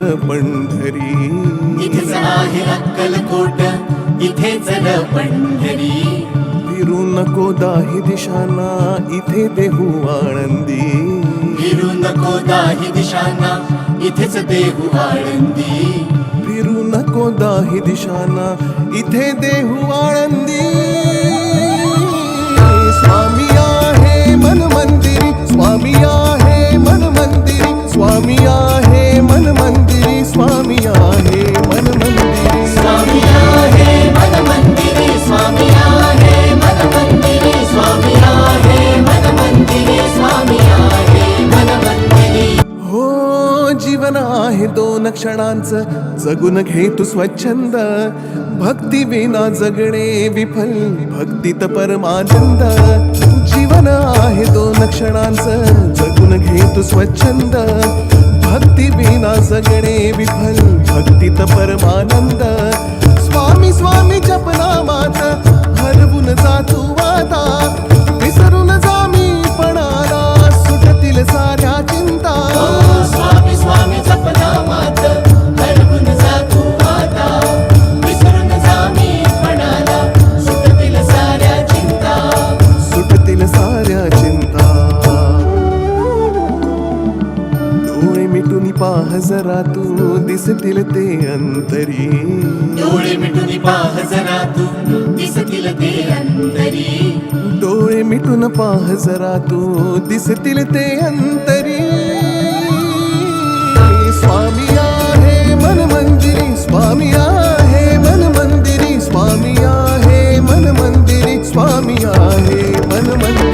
पंढरी. इथेच आहे अक्कलकोट इथे चल पंढरी. फिरू नको दाही दिशांना इथे देहू आळंदी. फिरू नको दाही दिशांना इथेच देहू आळंदी. फिरू नको दाही दिशांना इथे देहू आळंदी. आहे मन मंदिरी. स्वामी आहे मन मंदिरे. स्वामी आहे मन मंदिरे. स्वामी आहे मन मंदिरे. स्वामी आहे मन मंदिरे. हो जीवन आहे दोन क्षणांचं. जगून घे तू स्वच्छंद. भक्ती विना जगणे विफल. भक्तीत परमानंद. जीवन आहे दोन क्षणांचं. जगून घे तू स्वच्छंद. भक्ती विना जगणे विफल भक्तीत परमानंद. पाह जरा तू दिसतील ते अंतरी. डोळे मिटून पाह जरा तू दिसतील ते अंतरी. डोळे मिटून पाह जरा तू दिसतील ते अंतरी. स्वामी आहे मन मंदिरी स्वामी आहे मन मंदिरी स्वामी आहे मन मंदिरी स्वामी आहे मन मंदिरी